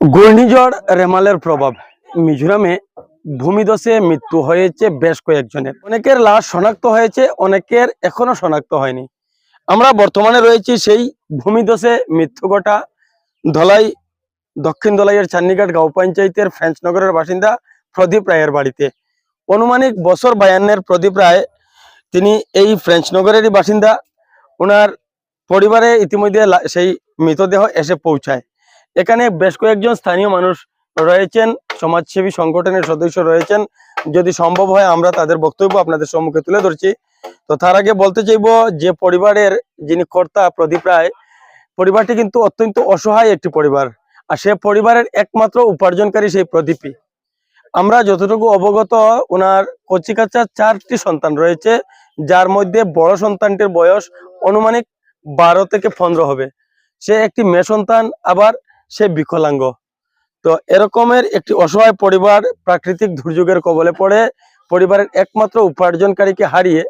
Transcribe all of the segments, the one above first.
ঘূর্ণিঝড় রেমালের প্রভাব। মিজোরামে ভূমিধসে মৃত্যু হয়েছে বেশ কয়েকজনের। অনেকের লাশ শনাক্ত হয়েছে, অনেকের এখনও শনাক্ত হয়নি। আমরা বর্তমানে রয়েছি সেই ভূমিধসে মৃত্যু ঘটা ধলাই, দক্ষিণ ধলাইয়ের চান্নিঘাট গাঁও পঞ্চায়েতের ফ্রেঞ্চনগরের বাসিন্দা প্রদীপ রায়ের বাড়িতে। অনুমানিক বছর বায়ান্নের প্রদীপ রায়, তিনি এই ফ্রেঞ্চনগরেরই বাসিন্দা। ওনার পরিবারে ইতিমধ্যে সেই মৃতদেহ এসে পৌঁছায়। এখানে বেশ কয়েকজন স্থানীয় মানুষ রয়েছেন, সমাজসেবী সংগঠনের সদস্য রয়েছেন। যদি সম্ভব হয়, আমরা তাদের বক্তব্য আপনাদের সম্মুখে তুলে ধরছি। তো তার আগে বলতে চাইব যে পরিবারের যিনি কর্তা প্রদীপ রায়, পরিবারটি কিন্তু অত্যন্ত অসহায় একটি পরিবার। আর সে পরিবারের একমাত্র উপার্জনকারী সেই প্রদীপই। আমরা যতটুকু অবগত ওনার কচিকাচার চারটি সন্তান রয়েছে, যার মধ্যে বড় সন্তানটির বয়স অনুমানিক বারো থেকে পনেরো হবে। সে একটি মেয়ে সন্তান আবার সে বিকলাঙ্গ। তো এরকমের একটি অসহায় পরিবার প্রাকৃতিক দুর্যোগের কবলে পড়ে, পরিবারের একমাত্র উপার্জনকারীকে হারিয়ে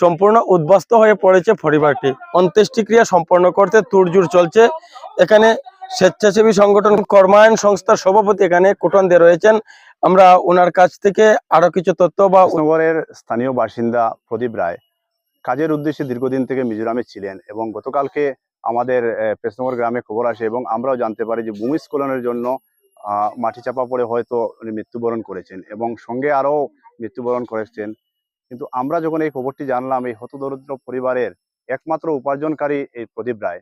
সম্পূর্ণ উদ্বাস্ত হয়ে পড়েছে পরিবারটি। অন্ত্যেষ্টিক্রিয়া সম্পন্ন করতে তুরজুর চলছে। এখানে স্বেচ্ছাসেবী সংগঠন কর্মায়ন সংস্থার সভাপতি এখানে কুটন দিয়ে রয়েছেন। আমরা ওনার কাছ থেকে আরও কিছু তথ্য বা নগরের স্থানীয় বাসিন্দা প্রদীপ রায়। কাজের উদ্দেশ্যে দীর্ঘদিন থেকে মিজোরামে ছিলেন এবং গতকালকে আমাদের পেশনগর গ্রামে খবর আসে এবং আমরাও জানতে পারি যে ভূমিস্খলনের জন্য মাটি চাপা পড়ে হয়তো উনি মৃত্যুবরণ করেছেন এবং সঙ্গে আরও মৃত্যুবরণ করেছেন। কিন্তু আমরা যখন এই খবরটি জানলাম, এই হতদরিদ্র পরিবারের একমাত্র উপার্জনকারী এই প্রদীপ রায়,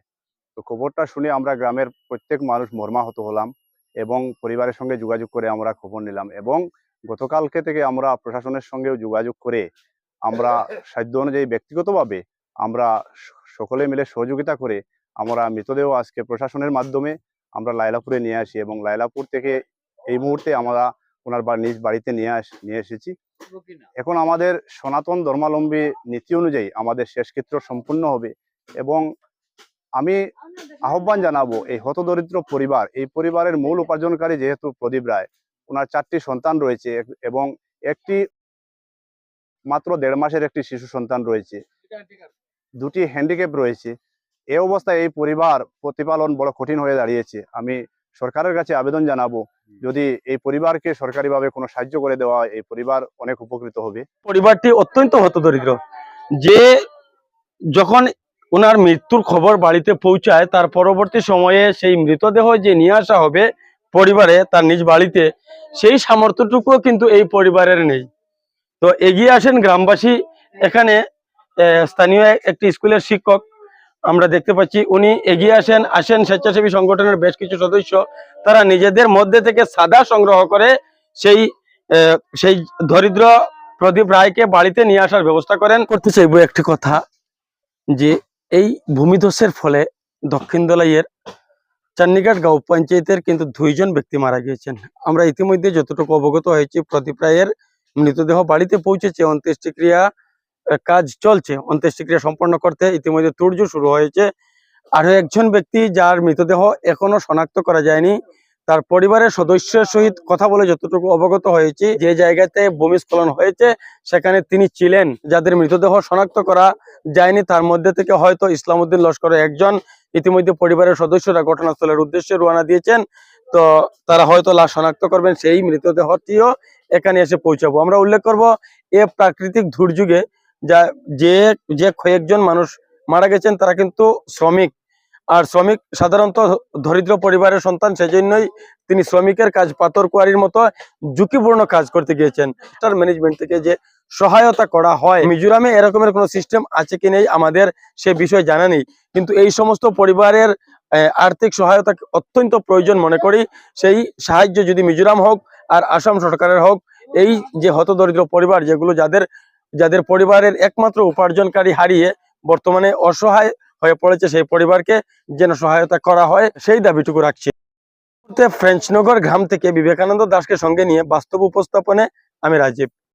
তো খবরটা শুনে আমরা গ্রামের প্রত্যেক মানুষ মর্মাহত হলাম এবং পরিবারের সঙ্গে যোগাযোগ করে আমরা খবর নিলাম এবং গতকালকে থেকে আমরা প্রশাসনের সঙ্গেও যোগাযোগ করে আমরা সাধ্য অনুযায়ী ব্যক্তিগতভাবে আমরা সকলে মিলে সহযোগিতা করে আমরা মৃতদেহ আজকে প্রশাসনের মাধ্যমে আমরা লাইলাপুরে নিয়ে আসি এবং লাইলাপুর থেকে এই মুহূর্তে আমরা ওনার বা নিজ বাড়িতে নিয়ে আস নিয়ে এসেছি। এখন আমাদের সনাতন ধর্মালম্বী নীতি অনুযায়ী আমাদের শেষকৃত্য সম্পূর্ণ হবে এবং আমি আহ্বান জানাব এই হতদরিদ্র পরিবার এই পরিবারের মূল উপার্জনকারী যেহেতু প্রদীপ রায় ওনার চারটি সন্তান রয়েছে এবং একটি মাত্র দেড় মাসের একটি শিশু সন্তান রয়েছে। দুটি হ্যান্ডিক্যাপ রয়েছে। এই অবস্থায় এই পরিবার প্রতিপালন বড় কঠিন হয়ে দাঁড়িয়েছে। আমি সরকারের কাছে আবেদন জানাব যদি এই পরিবারকে সরকারিভাবে কোনো সাহায্য করে দেওয়া এই পরিবার অনেক উপকৃত হবে। পরিবারটি অত্যন্ত হতদরিদ্র। যে যখন ওনার মৃত্যুর খবর বাড়িতে পৌঁছায় তার পরবর্তী সময়ে সেই মৃতদেহ যে নিয়ে আসা হবে পরিবারে তার নিজ বাড়িতে সেই সামর্থ্যটুকুও কিন্তু এই পরিবারের নেই। তো এগিয়ে আসেন গ্রামবাসী। এখানে স্থানীয় এক- একটি স্কুলের শিক্ষক আমরা দেখতে পাচ্ছি। উনি এগিয়ে আসেন আসেন স্বেচ্ছাসেবী সংগঠনের বেশ কিছু সদস্য। তারা নিজেদের মধ্যে থেকে সাদা সংগ্রহ করে সেই সেই দরিদ্র প্রদীপ রায়কে বাড়িতে নিয়ে আসার ব্যবস্থা করেন। করতে চাইব একটি কথা, যে এই ভূমিধসের ফলে দক্ষিণ দলাইয়ের চান্নিঘাট গাঁও পঞ্চায়েতের কিন্তু দুইজন ব্যক্তি মারা গিয়েছেন। আমরা ইতিমধ্যে যতটুকু অবগত হয়েছি, প্রদীপ রায়ের মৃতদেহ বাড়িতে পৌঁছেছে। অন্ত্যেষ্টিক্রিয়া কাজ চলছে। অন্ত্যেষ্টিক্রিয়া সম্পন্ন করতে ইতিমধ্যে তুর্য শুরু হয়েছে। আরও একজন ব্যক্তি যার মৃতদেহ এখনও শনাক্ত করা যায়নি, তার পরিবারের সদস্যের সহিত কথা বলে যতটুকু অবগত হয়েছি, যে জায়গাতে ভূমিস্খলন হয়েছে, সেখানে তিনি ছিলেন। যাদের মৃতদেহ শনাক্ত করা যায়নি, তার মধ্যে থেকে হয়তো ইসলামউদ্দিন লস্করের একজন। ইতিমধ্যে পরিবারের সদস্যরা ঘটনাস্থলের উদ্দেশ্যে রওনা দিয়েছেন। তো তারা হয়তো লাশ শনাক্ত করবেন, সেই মৃতদেহটিও এখানে এসে পৌঁছাবো। আমরা উল্লেখ করব এ প্রাকৃতিক দুর্যোগে যা যে যে কয়েকজন মানুষ মারা গেছেন, তারা কিন্তু শ্রমিক। আর শ্রমিক সাধারণত দরিদ্র পরিবারের সন্তান, সেজন্যই তিনি শ্রমিকের কাজ পাথর কুয়ারির মতো ঝুঁকিপূর্ণ কাজ করতে গিয়েছেন। তার ম্যানেজমেন্ট থেকে যে সহায়তা করা হয়, মিজোরামে এরকমের কোনো সিস্টেম আছে কি নেই আমাদের সে বিষয়ে জানা নেই। কিন্তু এই সমস্ত পরিবারের আর্থিক সহায়তা অত্যন্ত প্রয়োজন মনে করি। সেই সাহায্য যদি মিজোরাম হোক আর আসাম সরকারের হোক, এই যে হতদরিদ্র পরিবার যেগুলো যাদের যাদের পরিবারের একমাত্র উপার্জনকারী হারিয়ে বর্তমানে অসহায় হয়ে পড়েছে, সেই পরিবারকে যেন সহায়তা করা হয়, সেই দাবিটুকু রাখছি। ফ্রেঞ্চনগর গ্রাম থেকে বিবেকানন্দ দাসকে সঙ্গে নিয়ে বাস্তব উপস্থাপনে আমি রাজীব।